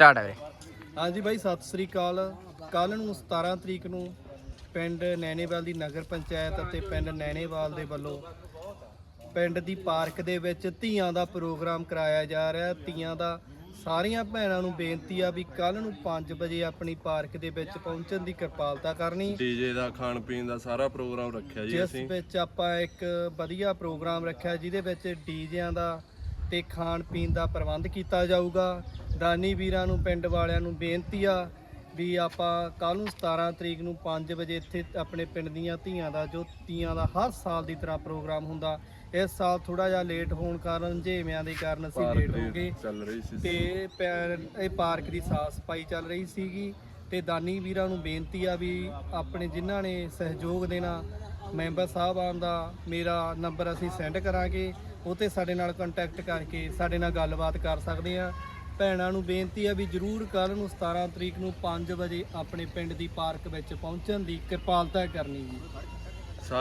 Start ਹੈ ਹਾਂਜੀ ਬਾਈ ਸਤਿ ਸ੍ਰੀ ਅਕਾਲ। ਕੱਲ ਨੂੰ 17 ਤਰੀਕ ਨੂੰ ਪਿੰਡ ਨੈਣੇਵਾਲ ਦੀ ਨਗਰ ਪੰਚਾਇਤ ਅਤੇ ਪਿੰਡ ਨੈਣੇਵਾਲ ਦੇ ਵੱਲੋਂ ਪਿੰਡ ਦੀ ਪਾਰਕ ਦੇ ਵਿੱਚ ਧੀਆਂ ਦਾ ਪ੍ਰੋਗਰਾਮ ਕਰਾਇਆ ਜਾ ਰਿਹਾ ਧੀਆਂ ਦਾ ਸਾਰੀਆਂ ਭੈਣਾਂ ਨੂੰ ਬੇਨਤੀ ਆ ਵੀ ਕੱਲ ਨੂੰ 5 ਵਜੇ ਆਪਣੀ ਪਾਰਕ ਦੇ ਵਿੱਚ ਪਹੁੰਚਣ ਦੀ ਕਿਰਪਾਲਤਾ ਕਰਨੀ। ਡੀਜੇ ਦਾ ਖਾਣ ਪੀਣ ਦਾ ਸਾਰਾ ਪ੍ਰੋਗਰਾਮ ਰੱਖਿਆ ਜੀ ਜਿਸ ਅਸੀਂ। ਵਿੱਚ ਆਪਾਂ ਇੱਕ ਵਧੀਆ ਪ੍ਰੋਗਰਾਮ ਰੱਖਿਆ ਜਿਹਦੇ ਵਿੱਚ ਡੀਜਿਆਂ ਦਾ ਤੇ ਖਾਣ ਪੀਣ ਦਾ ਪ੍ਰਬੰਧ ਕੀਤਾ ਜਾਊਗਾ। ਦਾਨੀ ਵੀਰਾਂ ਨੂੰ ਪਿੰਡ ਵਾਲਿਆਂ ਨੂੰ ਬੇਨਤੀ ਆ ਵੀ ਆਪਾਂ ਕੱਲ ਨੂੰ 17 ਤਰੀਕ ਨੂੰ 5 ਵਜੇ ਇੱਥੇ ਆਪਣੇ ਪਿੰਡ ਦੀਆਂ ਧੀਆਂ ਦਾ ਜੋ ਧੀਆਂ ਦਾ ਹਰ ਸਾਲ ਦੀ ਤਰ੍ਹਾਂ ਪ੍ਰੋਗਰਾਮ ਹੁੰਦਾ ਇਸ ਸਾਲ ਥੋੜਾ ਜਿਹਾ ਲੇਟ ਹੋਣ ਕਾਰਨ ਝੇਵਿਆਂ ਦੇ ਕਾਰਨ ਅਸੀਂ ਲੇਟ ਹੋ ਗਏ ਚੱਲ ਰਹੀ ਸੀ। ਤੇ ਇਹ ਪਾਰਕ ਦੀ ਸਾਫ਼ ਸਫ਼ਾਈ ਚੱਲ ਰਹੀ ਸੀਗੀ। ਤੇ ਦਾਨੀ ਵੀਰਾਂ ਨੂੰ ਬੇਨਤੀ ਆ ਵੀ ਆਪਣੇ ਜਿਨ੍ਹਾਂ ਨੇ ਸਹਿਯੋਗ ਦੇਣਾ ਮੈਂਬਰ ਸਾਹਿਬਾਨ ਦਾ ਮੇਰਾ ਨੰਬਰ ਅਸੀਂ ਸੈਂਡ ਕਰਾਂਗੇ। ਉਹ ਤੇ ਸਾਡੇ ਨਾਲ ਕੰਟੈਕਟ ਕਰਕੇ ਸਾਡੇ ਨਾਲ ਗੱਲਬਾਤ ਕਰ ਸਕਦੇ ਆ। ਭੈਣਾਂ ਨੂੰ ਬੇਨਤੀ ਆ ਵੀ ਜਰੂਰ ਕੱਲ ਨੂੰ 17 ਤਰੀਕ ਨੂੰ 5 ਵਜੇ ਆਪਣੇ ਪਿੰਡ ਦੀ ਪਾਰਕ ਵਿੱਚ ਪਹੁੰਚਣ ਦੀ ਕਿਰਪਾਲਤਾ ਕਰਨੀ ਜੀ।